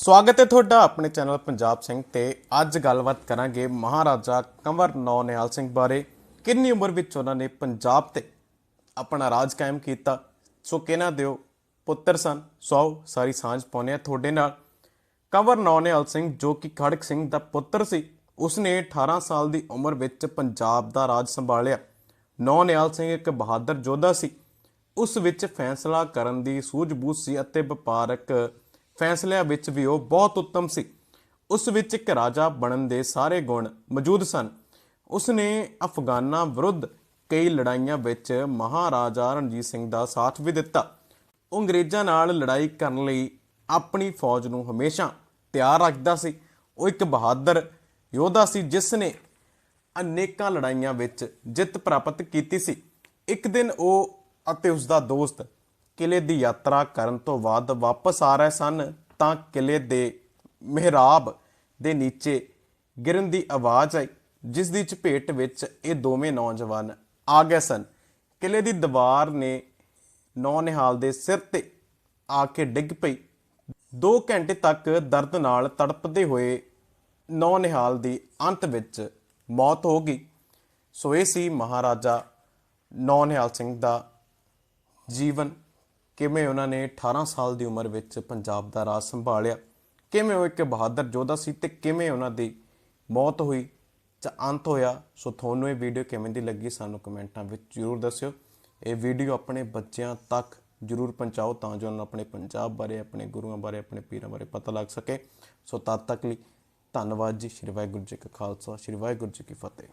ਸਵਾਗਤ ਹੈ ਤੁਹਾਡਾ ਆਪਣੇ ਚੈਨਲ ਪੰਜਾਬ ਸਿੰਘ ਤੇ। ਅੱਜ ਗੱਲਬਾਤ ਕਰਾਂਗੇ ਮਹਾਰਾਜਾ ਕੰਵਰ ਨੌਨਿਆਲ ਸਿੰਘ ਬਾਰੇ। ਕਿੰਨੀ ਉਮਰ ਵਿੱਚ ਉਹਨਾਂ ਨੇ ਪੰਜਾਬ ਤੇ ਆਪਣਾ ਰਾਜ ਕਾਇਮ ਕੀਤਾ? ਸੋ ਕਿਹਨਾਂ ਦਿਓ ਪੁੱਤਰ ਸਨ? ਸੋ ਸਾਰੀ ਸਾਂਝ ਪਾਉਨੇ ਆ ਤੁਹਾਡੇ ਨਾਲ। ਕੰਵਰ ਨੌਨਿਆਲ ਸਿੰਘ ਜੋ ਕਿ ਖੜਕ ਸਿੰਘ ਦਾ ਪੁੱਤਰ ਸੀ, ਉਸਨੇ 18 ਸਾਲ ਦੀ ਉਮਰ ਵਿੱਚ ਪੰਜਾਬ ਦਾ ਰਾਜ ਸੰਭਾਲਿਆ। ਨੌ ਨਿਹਾਲ ਸਿੰਘ ਇੱਕ ਬਹਾਦਰ ਯੋਧਾ ਸੀ। ਉਸ ਵਿੱਚ ਫੈਸਲਾ ਕਰਨ ਦੀ ਸੂਝ-ਬੂਝ ਸੀ ਅਤੇ ਵਪਾਰਕ ਫੈਸਲਿਆਂ ਵਿੱਚ ਵੀ ਉਹ ਬਹੁਤ ਉੱਤਮ ਸੀ। ਉਸ ਵਿੱਚ ਇੱਕ ਰਾਜਾ ਬਣਨ ਦੇ ਸਾਰੇ ਗੁਣ ਮੌਜੂਦ ਸਨ। ਉਸ ਨੇ ਅਫਗਾਨਾਂ ਵਿਰੁੱਧ ਕਈ ਲੜਾਈਆਂ ਵਿੱਚ ਮਹਾਰਾਜਾ ਰਣਜੀਤ ਸਿੰਘ ਦਾ ਸਾਥ ਵੀ ਦਿੱਤਾ। ਉਹ ਅੰਗਰੇਜ਼ਾਂ ਨਾਲ ਲੜਾਈ ਕਰਨ ਲਈ ਆਪਣੀ ਫੌਜ ਨੂੰ ਹਮੇਸ਼ਾ ਤਿਆਰ ਰੱਖਦਾ ਸੀ। ਉਹ ਇੱਕ ਬਹਾਦਰ ਯੋਧਾ ਸੀ, ਜਿਸ ਨੇ ਅਨੇਕਾਂ ਲੜਾਈਆਂ ਵਿੱਚ ਜਿੱਤ ਪ੍ਰਾਪਤ ਕੀਤੀ ਸੀ। ਇੱਕ ਦਿਨ ਉਹ ਅਤੇ ਉਸ ਦਾ ਦੋਸਤ ਕਿਲੇ ਦੀ ਯਾਤਰਾ ਕਰਨ ਤੋਂ ਬਾਅਦ ਵਾਪਸ ਆ ਰਹੇ ਸਨ, ਤਾਂ ਕਿਲੇ ਦੇ ਮਿਹਰਾਬ ਦੇ ਨੀਚੇ ਗਿਰਨ ਦੀ ਆਵਾਜ਼ ਆਈ, ਜਿਸ ਦੀ ਚਪੇਟ ਵਿੱਚ ਇਹ ਦੋਵੇਂ ਨੌਜਵਾਨ ਆ ਗਏ ਸਨ। ਕਿਲੇ ਦੀ ਦੀਵਾਰ ਨੇ ਨੌ ਨਿਹਾਲ ਦੇ ਸਿਰ ਤੇ ਆ ਕੇ ਡਿੱਗ ਪਈ। 2 ਘੰਟੇ ਤੱਕ ਦਰਦ ਨਾਲ ਤੜਪਦੇ ਹੋਏ ਨੌ ਨਿਹਾਲ ਦੀ ਅੰਤ ਵਿੱਚ ਮੌਤ ਹੋ ਗਈ। ਸੋ ਇਹ ਸੀ ਮਹਾਰਾਜਾ ਨੌ ਨਿਹਾਲ ਸਿੰਘ ਦਾ ਜੀਵਨ। ਕਿਵੇਂ ਉਹਨਾਂ ਨੇ 18 ਸਾਲ ਦੀ ਉਮਰ ਵਿੱਚ ਪੰਜਾਬ ਦਾ ਰਾਜ ਸੰਭਾਲਿਆ? ਕਿਵੇਂ ਉਹ ਇੱਕ ਬਹਾਦਰ ਯੋਧਾ ਸੀ ਤੇ ਕਿਵੇਂ ਉਹਨਾਂ ਦੀ ਮੌਤ ਹੋਈ? ਜਾਂ ਅੰਤ ਹੋਇਆ? ਸੋ ਤੁਹਾਨੂੰ ਇਹ ਵੀਡੀਓ ਕਿਵੇਂ ਦੀ ਲੱਗੀ ਸਾਨੂੰ ਕਮੈਂਟਾਂ ਵਿੱਚ ਜਰੂਰ ਦੱਸਿਓ। ਇਹ ਵੀਡੀਓ ਆਪਣੇ ਬੱਚਿਆਂ ਤੱਕ ਜਰੂਰ ਪਹੁੰਚਾਓ ਤਾਂ ਜੋ ਉਹਨਾਂ ਨੂੰ ਆਪਣੇ ਪੰਜਾਬ ਬਾਰੇ, ਆਪਣੇ ਗੁਰੂਆਂ ਬਾਰੇ, ਆਪਣੇ ਪੀਰਾਂ ਬਾਰੇ ਪਤਾ ਲੱਗ ਸਕੇ। ਸੋ ਤਦ ਤੱਕ ਲਈ ਧੰਨਵਾਦ ਜੀ। ਸ਼੍ਰੀ ਵਾਹਿਗੁਰੂ ਜੀ ਕਾ ਖਾਲਸਾ, ਸ਼੍ਰੀ ਵਾਹਿਗੁਰੂ ਜੀ ਕੀ ਫਤਿਹ।